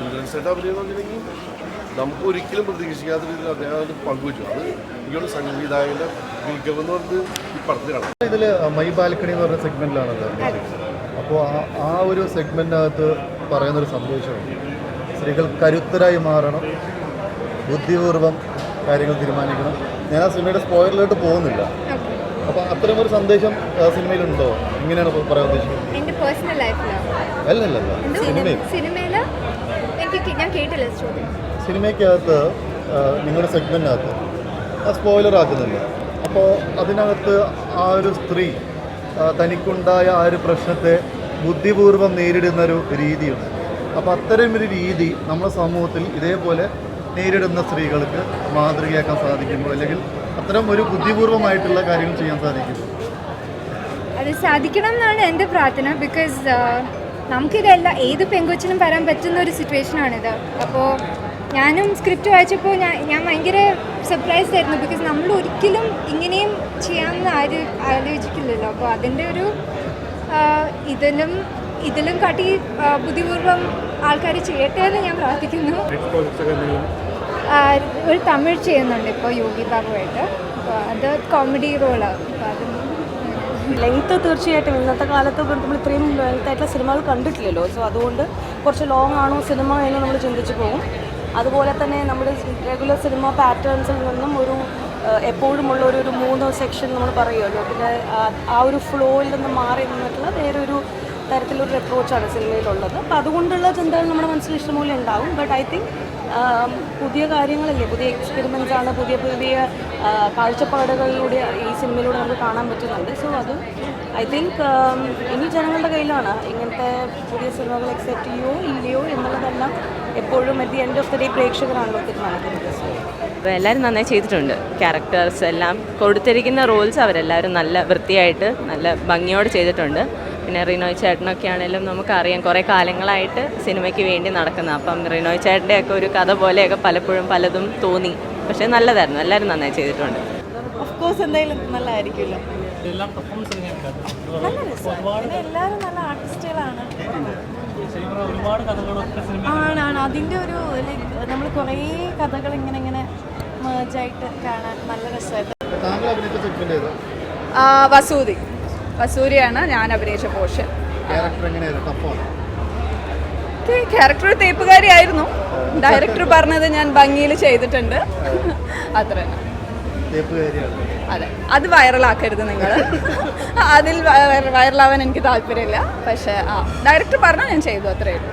ഇന്ദ്രൻസേട്ട അഭിനയം പറഞ്ഞിട്ടുണ്ടെങ്കിൽ നമുക്ക് ഒരിക്കലും പ്രതീക്ഷിക്കാത്ത രീതിയിൽ അദ്ദേഹം അത് പങ്കുവച്ചു അത് ഇങ്ങനെ സംഗീതായകന്റെ മികവ് എന്ന് പറഞ്ഞത് ഈ പടത്തിൽ കാണാം ഇതിൽ മൈ ബാൽക്കണി എന്ന് പറഞ്ഞ സെഗ്മെന്റിലാണ് അപ്പോൾ ആ ആ ഒരു സെഗ്മെന്റിനകത്ത് പറയുന്നൊരു സന്ദേശമാണ് സ്ത്രീകൾ കരുത്തരായി മാറണം ബുദ്ധിപൂർവം കാര്യങ്ങൾ തീരുമാനിക്കണം ഞാൻ ആ സിനിമയുടെ സ്പോയിലറിലോട്ട് പോകുന്നില്ല അപ്പോൾ അത്തരമൊരു ഒരു സന്ദേശം സിനിമയിലുണ്ടോ ഇങ്ങനെയാണ് പറയാൻ ഉദ്ദേശിക്കുന്നത് പേഴ്സണൽ അല്ലല്ലല്ല സിനിമയിൽ സിനിമയിൽ എനിക്ക് ഞാൻ കേട്ടില്ല ചോദ്യം. സിനിമയ്ക്കകത്ത് നിങ്ങളുടെ സെഗ്മെന്റിനകത്ത് ആ സ്പോയിലർ ആക്കുന്നില്ല. അപ്പോൾ അതിനകത്ത് ആ ഒരു സ്ത്രീ തനിക്കുണ്ടായ ആ ഒരു പ്രശ്നത്തെ ബുദ്ധിപൂർവം നേരിടുന്ന ഒരു രീതിയുണ്ട്. അപ്പോൾ അത്തരം ഒരു രീതി നമ്മുടെ സമൂഹത്തിൽ ഇതേപോലെ നേരിടുന്ന സ്ത്രീകൾക്ക് മാതൃകയാക്കാൻ സാധിക്കുമ്പോൾ അല്ലെങ്കിൽ അത്തരം ഒരു ബുദ്ധിപൂർവമായിട്ടുള്ള കാര്യങ്ങൾ ചെയ്യാൻ സാധിക്കുമോ അത് സാധിക്കണം എന്നാണ് എന്റെ പ്രാർത്ഥന. ബിക്കോസ് നമുക്കിതെല്ലാം ഏത് പെങ്കൊച്ചിനും വരാൻ പറ്റുന്ന ഒരു സിറ്റുവേഷനാണിത് അപ്പോൾ ഞാനും സ്ക്രിപ്റ്റ് വായിച്ചപ്പോൾ ഞാൻ ഞാൻ ഭയങ്കര സർപ്രൈസ് ആയിരുന്നു. ബിക്കോസ് നമ്മൾ ഒരിക്കലും ഇങ്ങനെയും ചെയ്യാമെന്ന് ആര് ആലോചിക്കില്ലല്ലോ. അപ്പോൾ അതിന്റെ ഒരു ഇതിലും ഇതിലും കാട്ടി ബുദ്ധിപൂർവം ആൾക്കാർ ചെയ്യട്ടെ എന്ന് ഞാൻ പ്രാർത്ഥിക്കുന്നു. ഒരു തമിഴ് ചെയ്യുന്നുണ്ട് ഇപ്പോൾ യോഗി ബാബുവായിട്ട്. അപ്പോൾ അത് കോമഡി റോളാണ് അപ്പോൾ അത് ലെങ്ത്ത് തീർച്ചയായിട്ടും ഇന്നത്തെ കാലത്ത് നമ്മൾ ഇത്രയും ലെങ്ത് ആയിട്ടുള്ള സിനിമകൾ കണ്ടിട്ടില്ലല്ലോ. സോ അതുകൊണ്ട് കുറച്ച് ലോങ് ആണോ സിനിമ എന്ന് നമ്മൾ ചിന്തിച്ചു പോകും. അതുപോലെ തന്നെ നമ്മുടെ റെഗുലർ സിനിമ പാറ്റേൺസിൽ നിന്നും ഒരു എപ്പോഴും എപ്പോഴുമുള്ള ഒരു ഒരു മൂന്ന് സെക്ഷൻ നമ്മൾ പറയുമല്ലോ. പിന്നെ ആ ഒരു ഫ്ലോയിൽ നിന്ന് മാറി നിന്നിട്ടുള്ള വേറൊരു തരത്തിലൊരു അപ്രോച്ചാണ് സിനിമയിലുള്ളത്. അപ്പം അതുകൊണ്ടുള്ള ചിന്തകൾ നമ്മുടെ മനസ്സിൽ ഇഷ്ടംപോലെ ഉണ്ടാവും. ബട്ട് ഐ തിങ്ക് പുതിയ കാര്യങ്ങളല്ലേ? പുതിയ എക്സ്പെരിമെന്റ് ആണ് പുതിയ പുതിയ കാഴ്ചപ്പാടുകളിലൂടെ ഈ സിനിമയിലൂടെ നമുക്ക് കാണാൻ പറ്റുന്നുണ്ട്. സോ അത് ഐ തിങ്ക് ഇനി ജനങ്ങളുടെ കയ്യിലാണ്. ഇങ്ങനത്തെ പുതിയ സിനിമകൾ അക്സെപ്റ്റ് ചെയ്യുമോ ഇല്ലയോ എന്നുള്ളതെല്ലാം എപ്പോഴും at the end of the day പ്രേക്ഷകരാണല്ലോ തീരുമാനിക്കുന്നത്. എല്ലാവരും നന്നായി ചെയ്തിട്ടുണ്ട്. ക്യാരക്ടേഴ്സ് എല്ലാം കൊടുത്തിരിക്കുന്ന റോൾസ് അവരെല്ലാവരും നല്ല വൃത്തിയായിട്ട് നല്ല ഭംഗിയോടെ ചെയ്തിട്ടുണ്ട്. പിന്നെ റിനോയ് ചേട്ടനൊക്കെ ആണെങ്കിലും നമുക്കറിയാം കുറേ കാലങ്ങളായിട്ട് സിനിമയ്ക്ക് വേണ്ടി നടക്കുന്ന. അപ്പം റിനോയ് ചേട്ടന്റെയൊക്കെ ഒരു കഥ പോലെയൊക്കെ പലപ്പോഴും പലതും തോന്നി. പക്ഷേ നല്ലതായിരുന്നു. എല്ലാവരും നന്നായി ചെയ്തിട്ടുണ്ട്. ഓഫ് കോഴ്സ് എന്തായാലും നല്ലതായിരിക്കുമല്ലോ. എല്ലാവരും നല്ല ആർട്ടിസ്റ്റുകളാണ് ശരിക്കും പറഞ്ഞാൽ ഒരുപാട് കഥകളൊക്കെ സിനിമ ആണാണ് അതിന്റെ ഒരു ലൈക്ക് നമ്മൾ കുറേ കഥകൾ ഇങ്ങനെ ഇങ്ങനെ മേജായിട്ട് കാണാൻ നല്ല രസമായിട്ട് താങ്കൾ വസൂരിയാണ് ഞാൻ അഭിനയിച്ച പോഷൻ ക്യാരക്ടർ തേപ്പുകാരി ആയിരുന്നു. ഡയറക്ടർ പറഞ്ഞത് ഞാൻ ഭംഗിയിൽ ചെയ്തിട്ടുണ്ട്. അത്ര അതെ. അത് വൈറലാക്കരുത് നിങ്ങൾ അതിൽ വൈറലാവാൻ എനിക്ക് താല്പര്യമില്ല. പക്ഷേ ആ ഡയറക്ടർ പറഞ്ഞു ഞാൻ ചെയ്തു അത്രേ ഉള്ളൂ.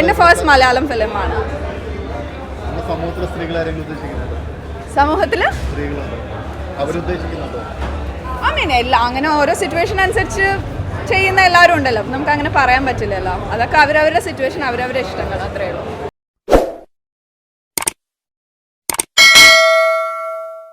എന്റെ ഫസ്റ്റ് മലയാളം ഫിലിമാണ് സമൂഹത്തിലെ സ്ത്രീകളുണ്ട് അവരുദ്ദേശിക്കുന്നുണ്ടോ? മീൻ എല്ലാം അങ്ങനെ ഓരോ സിറ്റുവേഷൻ അനുസരിച്ച് ചെയ്യുന്ന എല്ലാവരും ഉണ്ടല്ലോ. നമുക്ക് അങ്ങനെ പറയാൻ പറ്റില്ലല്ലോ. അതൊക്കെ അവരവരുടെ സിറ്റുവേഷൻ അവരവരുടെ ഇഷ്ടങ്ങൾ അത്രയേ ഉള്ളൂ.